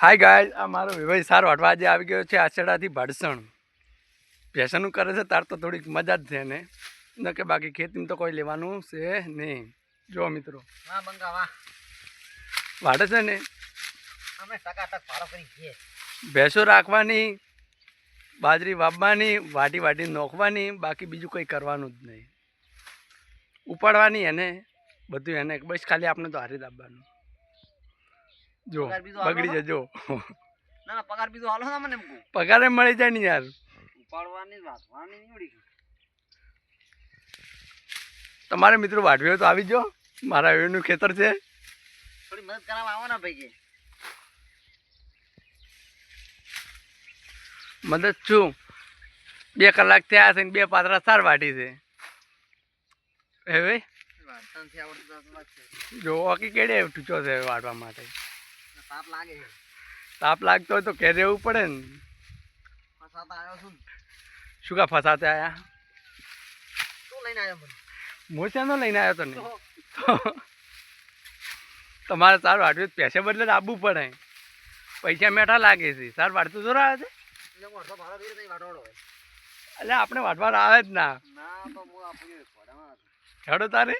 હાય ગાય આ મારો વિભાઈ સાર વાટવા આજે આવી ગયો છે આછડાથી ભાડસણ. ભેસણનું કરે છે તાર તો થોડીક મજા જ છે ને. ન કે બાકી ખેતીમાં તો કોઈ લેવાનું છે નહીં. જો મિત્રો. વાટે છે ને? ભેંસો રાખવાની બાજરી વાપવાની વાટી વાટી નોખવાની બાકી બીજું કંઈ કરવાનું જ નહીં. ઉપાડવાની એને બધું એને. બસ ખાલી આપણે તો હારી દાબવાનું જો પગાર બગડી? જજો ના ના પગાર બીજો હાલો ને મને એમ કહું પગારે મળી જાય ને યાર. ઉપાડવાની વાંચવાની નીવડી તમારે મિત્રો વાટવ્યો તો આવી જો મારા એનું ખેતર છે. થોડી મદદ કરાવવા આવો ને ભાઈ કે મદદ છું. બે કલાક થયા છે ને બે પાત્રા સાર વાટી છે. હે ભાઈ? વાંચતાનથી આવડતું તો વાત છે. જો ઓકી કેડે ટૂચો છે વાટવા માટે? તાપ લાગે છે. તાપ લાગતો હોય તો ઘેર રહેવું પડે ને. ફસાતા આવ્યો છું શું કા ફસાતે આયા? શું લઈને આવ્યો મને? હું લઈને આવ્યો તને? તમારે સાર તો પૈસે બદલે આપવું પડે. પૈસા મેઠા લાગે છે. સાર વાટતું જોર આવે છે? એટલે આપણે વાટવા આવે જ ના. હેડો તારે.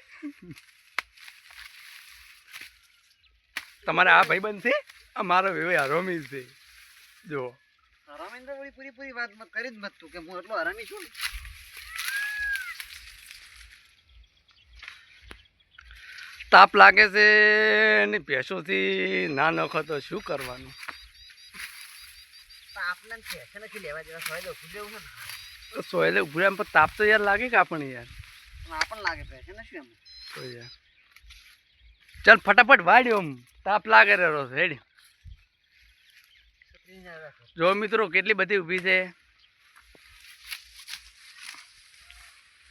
તમારે આ ભાઈ બનશે આ મારો વિવેક હરોમી છે. જો રમીને તો વળી પૂરી પૂરી વાત મત કરી જ મત તું કે હું એટલો હરામી છું તાપ લાગે છે ને ભેંસોથી ના નખો તો શું કરવાનું? તો આપને છે છે નથી લેવા જેવા સોય ઉભું દેવું છે ને? સોયલે ઉભું એમ પણ તાપ તો યાર લાગે કે આપણને યાર? આપણને લાગે પૈસે ને શું એમ. તો યાર. ચાલ ફટાફટ વાડ્યો આમ તાપ લાગે રહ્યો રોજ હેડ. છો. જો મિત્રો કેટલી બધી ઊભી છે.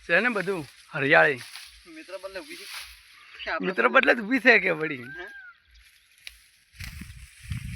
છે ને બધું? હરિયાળી. મિત્ર બદલે ઊભી છે. મિત્ર બદલે જ ઊભી છે કે વળી?